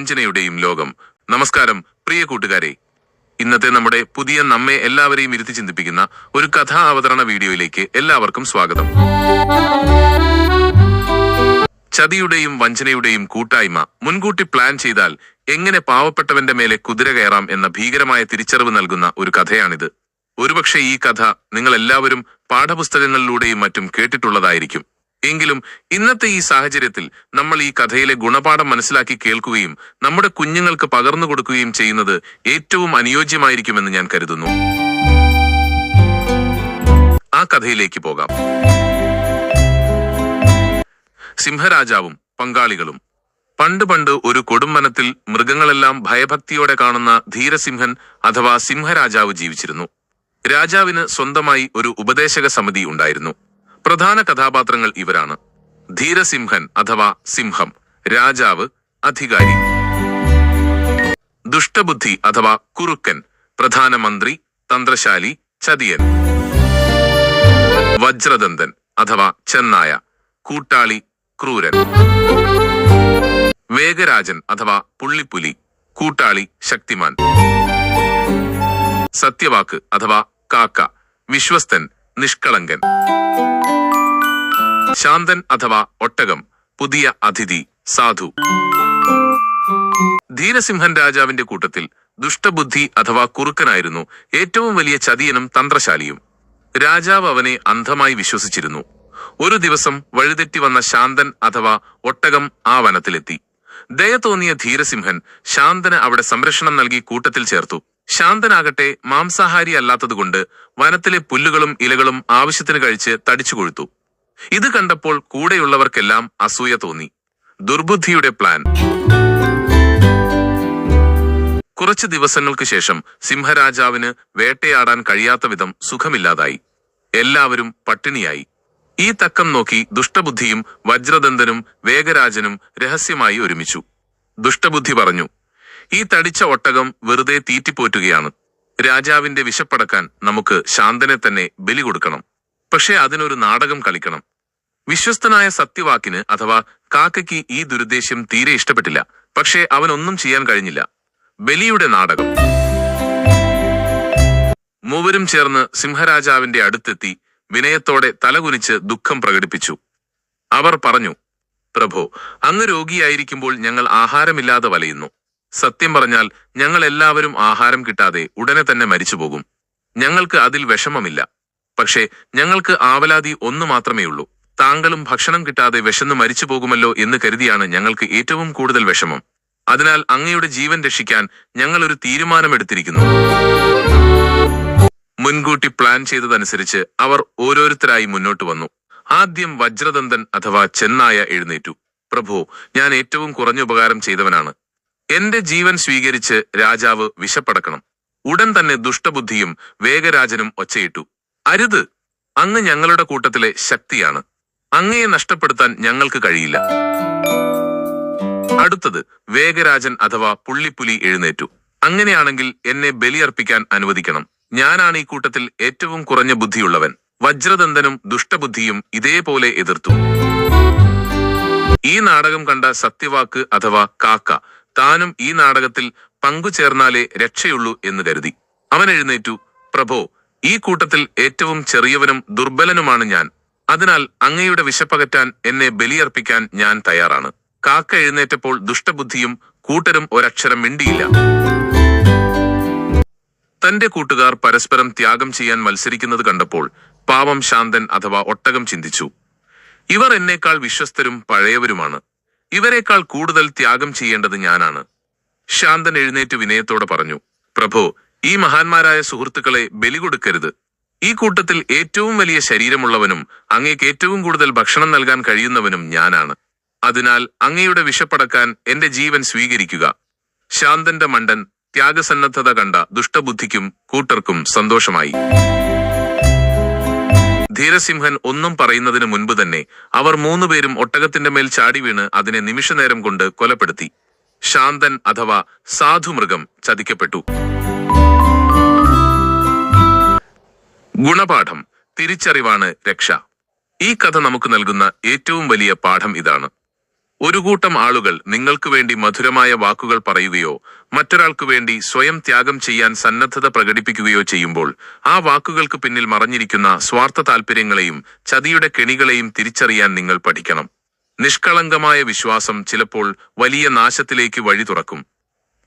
വഞ്ചനയുടെയും ലോകം. നമസ്കാരം പ്രിയ കൂട്ടുകാരെ. ഇന്നത്തെ നമ്മുടെ പുതിയ നമ്മെ എല്ലാവരെയും ഇരുത്തി ചിന്തിപ്പിക്കുന്ന ഒരു കഥാ അവതരണ വീഡിയോയിലേക്ക് എല്ലാവർക്കും സ്വാഗതം. ചതിയുടെയും വഞ്ചനയുടെയും കൂട്ടായ്മ മുൻകൂട്ടി പ്ലാൻ ചെയ്താൽ എങ്ങനെ പാവപ്പെട്ടവന്റെ മേലെ കുതിര കയറാം എന്ന ഭീകരമായ തിരിച്ചറിവ് നൽകുന്ന ഒരു കഥയാണിത്. ഒരുപക്ഷെ ഈ കഥ നിങ്ങൾ എല്ലാവരും പാഠപുസ്തകങ്ങളിലൂടെയും മറ്റും കേട്ടിട്ടുള്ളതായിരിക്കും. എങ്കിലും ഇന്നത്തെ ഈ സാഹചര്യത്തിൽ നമ്മൾ ഈ കഥയിലെ ഗുണപാഠം മനസ്സിലാക്കി കേൾക്കുകയും നമ്മുടെ കുഞ്ഞുങ്ങൾക്ക് പകർന്നു കൊടുക്കുകയും ചെയ്യുന്നത് ഏറ്റവും അനുയോജ്യമായിരിക്കുമെന്ന് ഞാൻ കരുതുന്നു. ആ കഥയിലേക്ക് പോകാം. സിംഹരാജാവും പങ്കാളികളും. പണ്ട് പണ്ട് ഒരു കൊടുംവനത്തിൽ മൃഗങ്ങളെല്ലാം ഭയഭക്തിയോടെ കാണുന്ന ധീരസിംഹൻ അഥവാ സിംഹരാജാവ് ജീവിച്ചിരുന്നു. രാജാവിന് സ്വന്തമായി ഒരു ഉപദേശക സമിതി ഉണ്ടായിരുന്നു. പ്രധാന കഥാപാത്രങ്ങൾ ഇവരാണ്. ധീരസിംഹൻ അഥവാ സിംഹം രാജാവ് അധികാരി. ദുഷ്ടബുദ്ധി അഥവാ കുറുക്കൻ പ്രധാനമന്ത്രി തന്ത്രശാലി ചതിയൻ. വജ്രദന്തൻ അഥവാ ചെന്നായ കൂട്ടാളി ക്രൂരൻ. വേഗരാജൻ അഥവാ പുള്ളിപ്പുലി കൂട്ടാളി ശക്തിമാൻ. സത്യവാക്ക് അഥവാ കാക്ക വിശ്വസ്തൻ നിഷ്കളങ്കൻ. ശാന്തൻ അഥവാ ഒട്ടകം പുതിയ അതിഥി സാധു. ധീരസിംഹൻ രാജാവിന്റെ കൂട്ടത്തിൽ ദുഷ്ടബുദ്ധി അഥവാ കുറുക്കനായിരുന്നു ഏറ്റവും വലിയ ചതിയനും തന്ത്രശാലിയും. രാജാവ് അവനെ അന്ധമായി വിശ്വസിച്ചിരുന്നു. ഒരു ദിവസം വഴിതെറ്റി വന്ന ശാന്തൻ അഥവാ ഒട്ടകം ആ വനത്തിലെത്തി. ദയ തോന്നിയ ധീരസിംഹൻ ശാന്തന് അവിടെ സംരക്ഷണം നൽകി കൂട്ടത്തിൽ ചേർത്തു. ശാന്തനാകട്ടെ മാംസാഹാരി അല്ലാത്തതുകൊണ്ട് വനത്തിലെ പുല്ലുകളും ഇലകളും ആവശ്യത്തിന് കഴിച്ച് തടിച്ചു കൊഴുത്തു ഇത് കണ്ടപ്പോൾ കൂടെയുള്ളവർക്കെല്ലാം അസൂയ തോന്നി. ദുർബുദ്ധിയുടെ പ്ലാൻ കുറച്ച് ദിവസങ്ങൾക്ക് ശേഷം സിംഹരാജാവിന് വേട്ടയാടാൻ കഴിയാത്ത വിധം സുഖമില്ലാതായി. എല്ലാവരും പട്ടിണിയായി. ഈ തക്കം നോക്കി ദുഷ്ടബുദ്ധിയും വജ്രദന്തനും വേഗരാജനും രഹസ്യമായി ഒരുമിച്ചു. ദുഷ്ടബുദ്ധി പറഞ്ഞു ഈ തടിച്ച ഒട്ടകം വെറുതെ തീറ്റിപ്പോറ്റുകയാണ്. രാജാവിന്റെ വിശപ്പടക്കാൻ നമുക്ക് ശാന്തനെ തന്നെ ബലി കൊടുക്കണം. പക്ഷേ അതിനൊരു നാടകം കളിക്കണം. വിശ്വസ്തനായ സത്യവാക്കിന് അഥവാ കാക്കയ്ക്ക് ഈ ദുരുദ്ദേശ്യം തീരെ ഇഷ്ടപ്പെട്ടില്ല. പക്ഷേ അവനൊന്നും ചെയ്യാൻ കഴിഞ്ഞില്ല. ബലിയുടെ നാടകം. മൂവരും ചേർന്ന് സിംഹരാജാവിന്റെ അടുത്തെത്തി വിനയത്തോടെ തലകുനിച്ച് ദുഃഖം പ്രകടിപ്പിച്ചു. അവർ പറഞ്ഞു പ്രഭോ അങ്ങ് രോഗിയായിരിക്കുമ്പോൾ ഞങ്ങൾ ആഹാരമില്ലാതെ വലയുന്നു. സത്യം പറഞ്ഞാൽ ഞങ്ങൾ എല്ലാവരും ആഹാരം കിട്ടാതെ ഉടനെ തന്നെ മരിച്ചുപോകും. ഞങ്ങൾക്ക് അതിൽ വിഷമമില്ല. പക്ഷേ ഞങ്ങൾക്ക് ആവലാതി ഒന്നു മാത്രമേയുള്ളൂ. താങ്കളും ഭക്ഷണം കിട്ടാതെ വിശന്ന് മരിച്ചു പോകുമല്ലോ എന്ന് കരുതിയാണ് ഞങ്ങൾക്ക് ഏറ്റവും കൂടുതൽ വിഷമം. അതിനാൽ അങ്ങയുടെ ജീവൻ രക്ഷിക്കാൻ ഞങ്ങൾ ഒരു തീരുമാനമെടുത്തിരിക്കുന്നു. മുൻകൂട്ടി പ്ലാൻ ചെയ്തതനുസരിച്ച് അവർ ഓരോരുത്തരായി മുന്നോട്ട് വന്നു. ആദ്യം വജ്രദന്തൻ അഥവാ ചെന്നായ എഴുന്നേറ്റു. പ്രഭു ഞാൻ ഏറ്റവും കുറഞ്ഞ ഉപകാരം ചെയ്തവനാണ്. എന്റെ ജീവൻ സ്വീകരിച്ച് രാജാവ് വിശപ്പടക്കണം. ഉടൻ തന്നെ ദുഷ്ടബുദ്ധിയും വേഗരാജനും ഒച്ചയിട്ടു. അരുത്. അങ്ങ് ഞങ്ങളുടെ കൂട്ടത്തിലെ ശക്തിയാണ്. അങ്ങയെ നഷ്ടപ്പെടുത്താൻ ഞങ്ങൾക്ക് കഴിയില്ല. അടുത്തത് വേഗരാജൻ അഥവാ പുള്ളിപ്പുലി എഴുന്നേറ്റു. അങ്ങനെയാണെങ്കിൽ എന്നെ ബലിയർപ്പിക്കാൻ അനുവദിക്കണം. ഞാനാണ് ഈ കൂട്ടത്തിൽ ഏറ്റവും കുറഞ്ഞ ബുദ്ധിയുള്ളവൻ. വജ്രദന്തനും ദുഷ്ടബുദ്ധിയും ഇതേപോലെ എതിർത്തു. ഈ നാടകം കണ്ട സത്യവാക്ക് അഥവാ കാക്ക താനും ഈ നാടകത്തിൽ പങ്കുചേർന്നാലേ രക്ഷയുള്ളൂ എന്ന് കരുതി. അവൻ എഴുന്നേറ്റു. പ്രഭോ ഈ കൂട്ടത്തിൽ ഏറ്റവും ചെറിയവനും ദുർബലനുമാണ് ഞാൻ. അതിനാൽ അങ്ങയുടെ വിശപ്പകറ്റാൻ എന്നെ ബലിയർപ്പിക്കാൻ ഞാൻ തയ്യാറാണ്. കാക്ക എഴുന്നേറ്റപ്പോൾ ദുഷ്ടബുദ്ധിയും കൂട്ടരും ഒരക്ഷരം മിണ്ടിയില്ല. തന്റെ കൂട്ടുകാർ പരസ്പരം ത്യാഗം ചെയ്യാൻ മത്സരിക്കുന്നത് കണ്ടപ്പോൾ പാവം ശാന്തൻ അഥവാ ഒട്ടകം ചിന്തിച്ചു. ഇവർ എന്നേക്കാൾ വിശ്വസ്തരും പഴയവരുമാണ്. ഇവരെക്കാൾ കൂടുതൽ ത്യാഗം ചെയ്യേണ്ടത് ഞാനാണ്. ശാന്തൻ എഴുന്നേറ്റ് വിനയത്തോടെ പറഞ്ഞു പ്രഭോ ഈ മഹാന്മാരായ സുഹൃത്തുക്കളെ ബലി കൊടുക്കരുത് ഈ കൂട്ടത്തിൽ ഏറ്റവും വലിയ ശരീരമുള്ളവനും അങ്ങേക്ക് ഏറ്റവും കൂടുതൽ ഭക്ഷണം നൽകാൻ കഴിയുന്നവനും ഞാനാണ്. അതിനാൽ അങ്ങയുടെ വിശപ്പടക്കാൻ എന്റെ ജീവൻ സ്വീകരിക്കുക. ശാന്തന്റെ മണ്ടൻ ത്യാഗസന്നദ്ധത കണ്ട ദുഷ്ടബുദ്ധിക്കും കൂട്ടർക്കും സന്തോഷമായി. ധീരസിംഹൻ ഒന്നും പറയുന്നതിനു മുൻപ് തന്നെ അവർ മൂന്നുപേരും ഒട്ടകത്തിന്റെ മേൽ ചാടി വീണ് അതിനെ നിമിഷനേരം കൊണ്ട് കൊലപ്പെടുത്തി. ശാന്തൻ അഥവാ സാധുമൃഗം ചതിക്കപ്പെട്ടു. ഗുണപാഠം തിരിച്ചറിവാണ് രക്ഷ. ഈ കഥ നമുക്ക് നൽകുന്ന ഏറ്റവും വലിയ പാഠം ഇതാണ്. ഒരു കൂട്ടം ആളുകൾ നിങ്ങൾക്ക് വേണ്ടി മധുരമായ വാക്കുകൾ പറയുകയോ മറ്റൊരാൾക്ക് വേണ്ടി സ്വയം ത്യാഗം ചെയ്യാൻ സന്നദ്ധത പ്രകടിപ്പിക്കുകയോ ചെയ്യുമ്പോൾ ആ വാക്കുകൾക്ക് പിന്നിൽ മറഞ്ഞിരിക്കുന്ന സ്വാർത്ഥ താൽപര്യങ്ങളെയും ചതിയുടെ കെണികളെയും തിരിച്ചറിയാൻ നിങ്ങൾ പഠിക്കണം. നിഷ്കളങ്കമായ വിശ്വാസം ചിലപ്പോൾ വലിയ നാശത്തിലേക്ക് വഴി തുറക്കും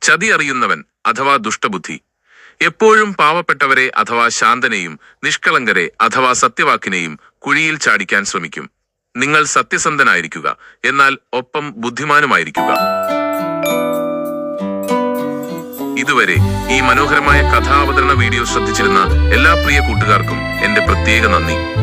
ചതി അറിയുന്നവൻ അഥവാ ദുഷ്ടബുദ്ധി എപ്പോഴും പാവപ്പെട്ടവരെ അഥവാ ശാന്തനെയും നിഷ്കളങ്കരെ അഥവാ സത്യവാക്കിനെയും കുഴിയിൽ ചാടിക്കാൻ ശ്രമിക്കും. നിങ്ങൾ സത്യസന്ധനായിരിക്കുക എന്നാൽ ഒപ്പം ബുദ്ധിമാനുമായിരിക്കുക. ഇതുവരെ ഈ മനോഹരമായ കഥാവതരണ വീഡിയോ ശ്രദ്ധിച്ചിരുന്ന എല്ലാ പ്രിയ കൂട്ടുകാർക്കും എന്റെ പ്രത്യേക നന്ദി.